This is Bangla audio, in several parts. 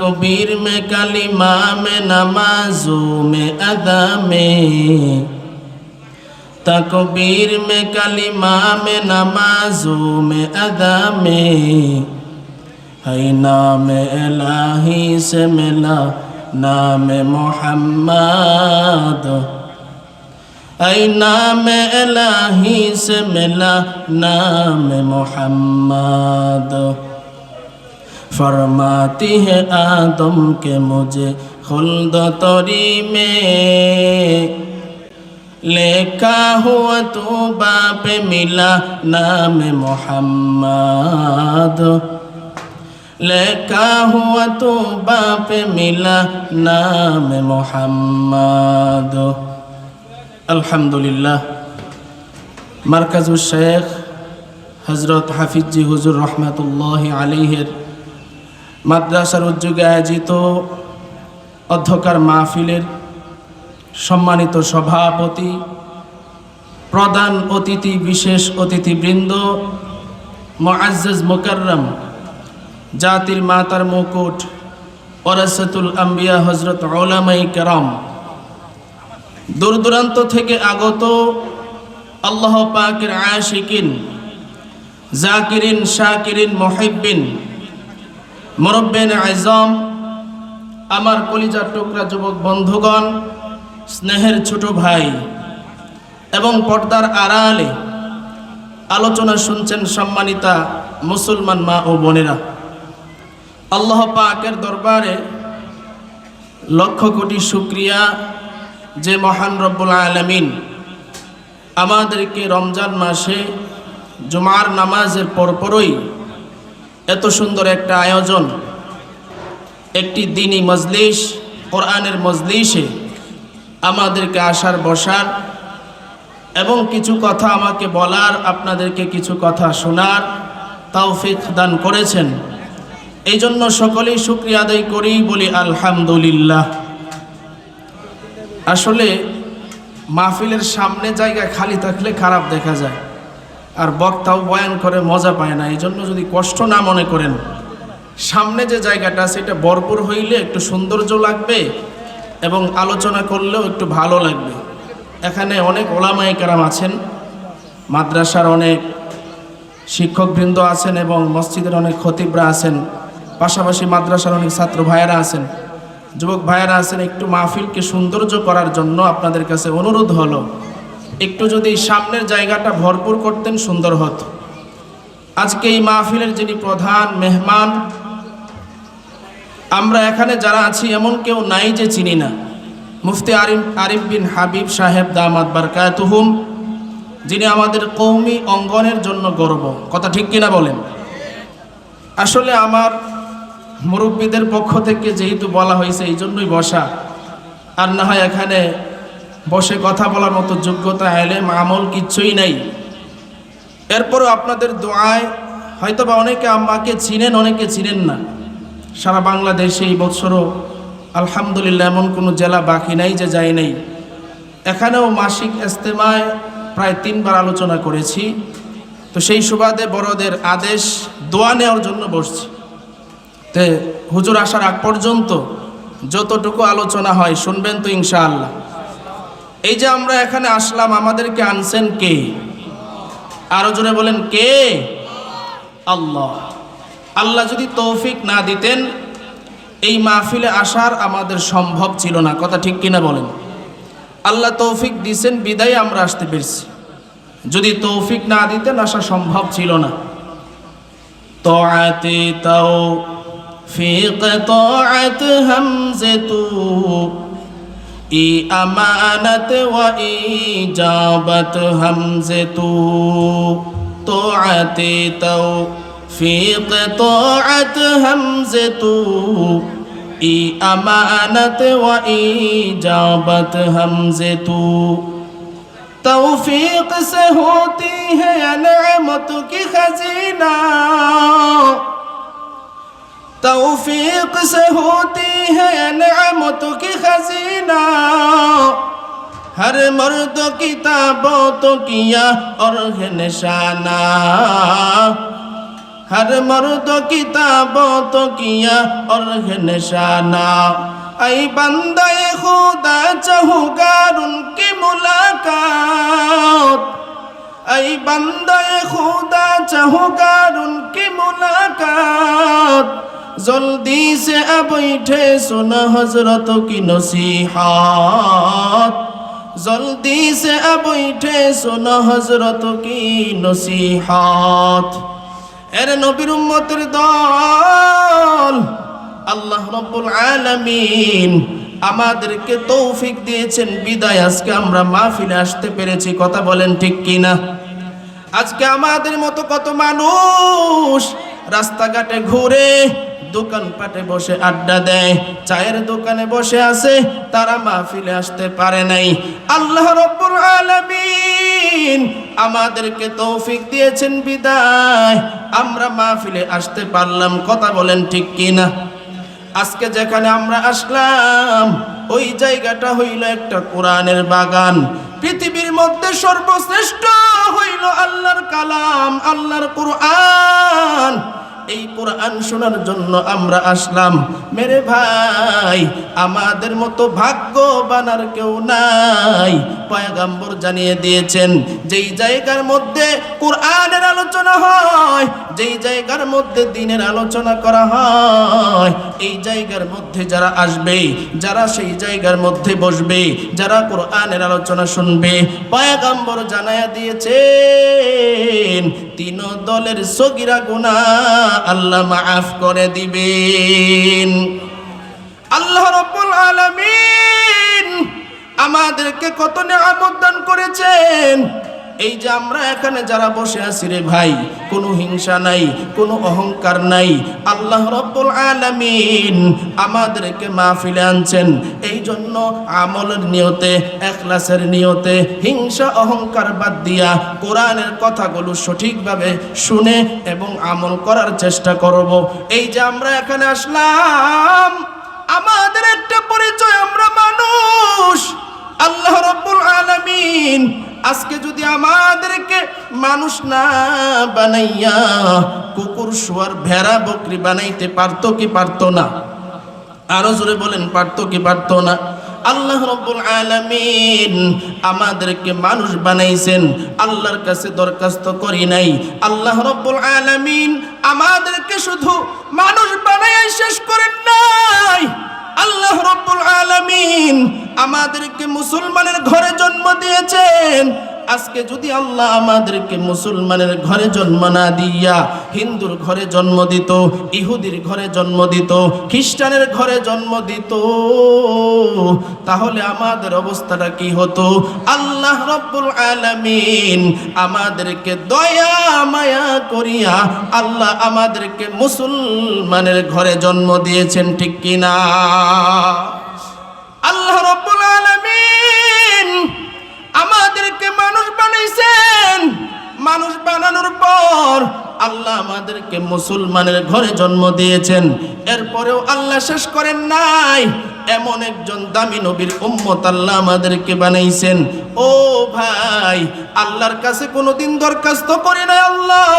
कबीर में कलिमा में नमाजों में अदा में तकबीर में कलिमा में नमाजों में अदा में है नाम इलाही से मिला नाम मोहम्मद है नाम इलाही से मिला नाम मोहम्मद फरमाती है आदम के मुझे खुल्द तरी में लेखा हुआ तो बाप मिला नाम मोहम्मद लेखा हुआ तो बाप मिला नाम मोहम्मद अल्हम्दुलिल्लाह মার্কাজুল শেখ হজরত হাফিজি হুজুর রহমতুল্লাহ আলিহের মাদ্রাসার উদ্যোগে আয়োজিত অধ্যকার মাহফিলের সম্মানিত সভাপতি, প্রধান অতিথি, বিশেষ অতিথিবৃন্দ মোয়াজ্জেজ মোকাররম, জাতির মাতার মুকুট, ওরাসাতুল আম্বিয়া হজরত ওলামাই কেরাম। দূর দূরান্ত থেকে আগত আল্লাহ পাকের আশিকিন, জাকিরিন, শাকিরিন মহিবিন মুরব্বেন আজম, আমার কলিজার টুকরা যুবক বন্ধুগণ, স্নেহের ছোট ভাই এবং পর্দার আড়ালে আলোচনা শুনছেন সম্মানিতা মুসলমান মা ও বোনেরা। আল্লাহ পাকের দরবারে লক্ষ কোটি শুক্রিয়া যে মহান রব্বুল আলমিন আমাদেরকে রমজান মাসে জুমার নামাজের পরপরই এত সুন্দর একটা আয়োজন। একটি দিনই মজলিস, কোরআনের মজলিসে আমাদেরকে আসার, বসার এবং কিছু কথা আমাকে বলার, আপনাদেরকে কিছু কথা শোনার তৌফিক দান করেছেন। এই জন্য সকলেই শুক্রিয়া আদায় করি, বলি আলহামদুলিল্লাহ। আসলে মাহফিলের সামনে জায়গা খালি থাকলে খারাপ দেখা যায়। আর বক্তাও বয়ান করে, মজা পায় না। এই জন্য যদি কষ্ট না মনে করেন, সামনে যে জায়গাটা, সেটা ভরপুর হইলে একটু সৌন্দর্য লাগবে এবং আলোচনা করলেও একটু ভালো লাগবে। এখানে অনেক ওলামাই কারাম আছেন, মাদ্রাসার অনেক শিক্ষকবৃন্দ আছেন এবং মসজিদের অনেক খতিবরা আছেন, পাশাপাশি মাদ্রাসার অনেক ছাত্র ভাইয়েরা আছেন। যুবক ভাইয়েরা আছেন, একটু মাহফিলকে সৌন্দর্য করার জন্য আপনাদের কাছে অনুরোধ হলো একটু যদি সামনের জায়গাটা ভরপুর করতেন, সুন্দর হতো। আজকে এই মাহফিলের যিনি প্রধান মেহমান, আমরা এখানে যারা আছি, এমন কেউ নাই যে চিনি না। মুফতি আরিফ আরিফ বিন হাবিব সাহেব দামাদ বারকাতুহুম, যিনি আমাদের কৌমি অঙ্গনের জন্য গর্ব। কথা ঠিক কিনা বলেন? আসলে আমার মুরব্বীদের পক্ষ থেকে যেহেতু বলা হয়েছে, এই জন্যই বসা। আর না হয় এখানে বসে কথা বলার মতো যোগ্যতা এলে আমল কিচ্ছুই নেই। এরপরও আপনাদের দোয়ায় হয়তো বা অনেকে আমাকে চিনেন, অনেকে চিনেন না। সারা বাংলাদেশে এই বছরও আলহামদুলিল্লাহ এমন কোনো জেলা বাকি নাই যে যায় নাই। এখানেও মাসিক ইস্তেমায় প্রায় তিনবার আলোচনা করেছি। তো সেই সুবাদে বড়দের আদেশ, দোয়া নেওয়ার জন্য বসছি। তে হুজুর আসার আগ পর্যন্ত যতটুকু আলোচনা হয় শুনবেন তো ইনশাআল্লাহ। এই যে আমরা এখানে আসলাম, আমাদেরকে আনছেন কে? আরও জোরে বলেন, কে? আল্লাহ। আল্লাহ যদি তৌফিক না দিতেন, এই মাহফিলে আসার আমাদের সম্ভব ছিল না। কথা ঠিক কিনা বলেন? আল্লাহ তৌফিক দিছেন, বিদায় আমরা আসতে পেরেছি। যদি তৌফিক না দিতেন, আসা সম্ভব ছিল না। তাও ফিক তোয়াত হামজে ای امانت و ایجابت حمز تو طاعت توفیق طاعت حمز تو ای امانت و ایجابت حمز تو توفیق سے ہوتی ہے نعمت کی خزینہ توفیق سے ہوتی ہے نعمت کی خزینہ ہر مرد کی تابوتوں کیا اور ہے نشانہ ہر مرد کی تابوتوں کیا اور ہے نشانہ اے بندہ خدا چاہو گار ان کی ملاقات اے بندہ خدا چاہو گار ان کی ملاقات জলদি সে বৈঠে সোনা হজরত কি নসিহাত। জলদি সে বৈঠে সোনা হজরত কি নসিহাত। এর নবীর উম্মতের দল, আল্লাহ রব্বুল আলামিন আমাদেরকে তৌফিক দিয়েছেন, বিদায়। আজকে আমরা মাহফিলে আসতে পেরেছি, কথা বলেন ঠিক কিনা? আজকে আমাদের মতো কত মানুষ রাস্তাঘাটে ঘুরে দোকানপাটে বসে আড্ডা দেয়। চায়ের দোকানে বসে আছে, তারা মাহফিলে আসতে পারে নাই। আল্লাহ রব্বুল আলামিন আমাদেরকে তৌফিক দিয়েছেন বিদায়। আমরা মাহফিলে আসতে পারলাম, কথা বলেন ঠিক কিনা? আজকে যেখানে আমরা আসলাম, ওই জায়গাটা হইল একটা কোরআনের বাগান। পৃথিবীর মধ্যে সর্বশ্রেষ্ঠ হইল আল্লাহর কালাম, আল্লাহর কোরআন। এই কোরআন শোনার জন্য আমরা আসলাম। মেরে ভাই, আমাদের মতো ভাগ্যবান আর কেউ নাই। পয়গাম্বর জানিয়ে দিয়েছেন, যেই জায়গার মধ্যে কোরআনের আলোচনা হয়, যেই জায়গার মধ্যে দিনের আলোচনা করা হয়, এই জায়গার মধ্যে যারা আসবে, যারা সেই জায়গার মধ্যে বসবে, যারা কোরআনের আলোচনা শুনবে, পয়গাম্বর জানায়া দিয়েছেন তিন দলের সগিরা গুনা আল্লাহ মাফ করে দিবেন। আল্লাহ রব্বুল আলামিন আমাদেরকে কত নিয়ামত দান করেছেন। এই যে আমরা এখানে যারা বসে আছি রে ভাই, কোনো হিংসা নাই, কোনো অহংকার নাই। আল্লাহ রব্বুল আলামিন আমাদেরকে মাহফিলে আনছেন। এই জন্য আমলের নিয়তে, এখলাসের নিয়তে, হিংসা, অহংকার বাদ দিয়া কোরআনের কথাগুলো সঠিকভাবে শুনে এবং আমল করার চেষ্টা করব। এই যে আমরা এখানে আসলাম, আমাদের একটা পরিচয়, আমরা মানুষ। আল্লাহ রব্বুল আলামিন আজকে যদি আমাদেরকে মানুষ না বানাইয়া কুকুর, শুয়ার, ভেড়া, বকরি বানাইতে পারতো কি পারতো না? আরও জোরে বলেন, পারতো কি পারতো না? আল্লাহ রব্বুল আলামিন আমাদেরকে মানুষ বানাইছেন, আল্লাহর কাছে দরখাস্ত করি নাই। আল্লাহ রব্বুল আলামিন আমাদেরকে শুধু মানুষ বানাই শেষ করেন নাই। আল্লাহ রব্বুল আলামিন আমাদেরকে মুসলমানের ঘরে দিয়েছেন আজকে যদি আল্লাহ আমাদেরকে মুসলমানের ঘরে জন্ম না দিয়া, হিন্দুর ঘরে জন্ম দিত, ইহুদির ঘরে জন্ম দিত, খ্রিস্টানের ঘরে জন্ম দিত, তাহলে আমাদের অবস্থাটা কি হতো? আল্লাহ রব্বুল আলামিন আমাদেরকে দয়া, মায়া করিয়া আল্লাহ আমাদেরকে মুসলমানের ঘরে জন্ম দিয়েছেন, ঠিক কিনা? পর আল্লাহ আমাদেরকে মুসলমানের ঘরে জন্ম দিয়েছেন। এরপরেও আল্লাহ শেষ করেন নাই। এমন একজন দামি নবীর উম্মত আল্লাহ আমাদেরকে বানাইছেন। ও ভাই, আল্লাহর কাছে কোনোদিন দরখাস্ত করে নাই আল্লাহ।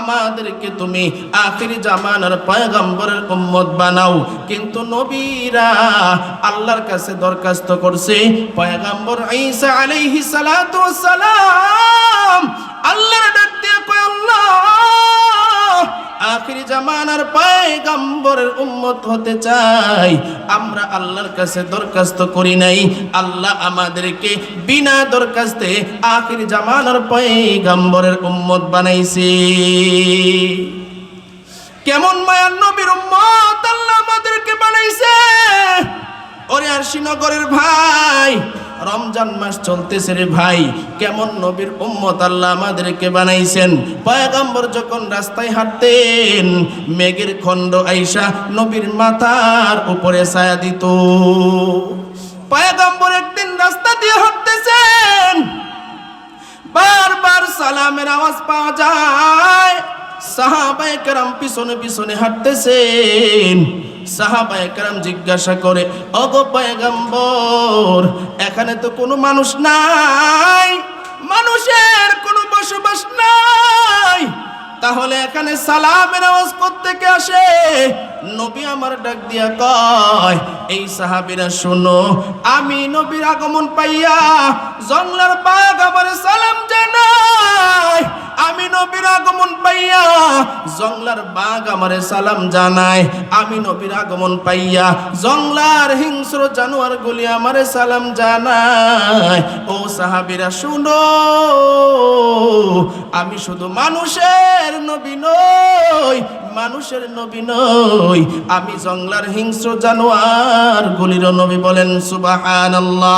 আমাদেরকে তুমি আখির জামানার পয়গম্বরের উম্মত বানাও। কিন্তু নবীরা আল্লাহর কাছে দরখাস্ত করছে, পয়গম্বর ঈসা আলাইহিস সালাতু ওয়াস সালাম আল্লাহর আখির জামানার পয়গম্বরের উম্মত হতে চাই। আমরা আল্লাহর কাছে দরখাস্ত করি নাই। আল্লাহ আমাদেরকে বিনা দরখাস্তে আখির জামানার পয়গম্বরের উম্মত বানাইছে। কেমন মায়ার নবীর উম্মত আল্লাহ আমাদেরকে বানাইছে। ওরে আর শ্রীনগরের ভাই রমজান মাস চলতেছে রে ভাই। কেমন নবীর উম্মত আল্লাহ আমাদেরকে বানাইছেন। পয়গম্বর যখন রাস্তায় হাঁটতেন, মেঘের খণ্ড আইসা নবীর মাথার উপরে ছায়া দিত। পয়গম্বর একদিন রাস্তা দিয়ে হাঁটতেছেন। বারবার সালামের আওয়াজ পাওয়া যায়। সাহাবায়ে কেরাম পিছনে পিছনে হাঁটতেছেন। সাহাবায়ে কেরাম জিজ্ঞাসা করে, অগো পয়গম্বর, এখানে তো কোনো মানুষ নাই, মানুষের কোনো বসবাস নাই। তাহলে এখানে সালামের আওয়াজ থেকে আসে? নবী আমার ডাক দিয়া কয়, এই সাহাবীরা শোনো, আমি নবীর আগমন পাইয়া জংলার বাগ আমার সালাম জানাই। আমি নবীর আগমন পাইয়া, জংলার বাঘ আমারে সালাম জানায় আমি নবীর আগমন পাইয়া, জংলার হিংস্র জানোয়ার গুলি আমারে সালাম জানায়, ও সাহাবীরা শুনো, আমি শুধু মানুষের নবী নই, মানুষের নবী নই, আমি জংলার হিংস্র জানোয়ার গুলির নবী বলেন সুবাহানাল্লাহ।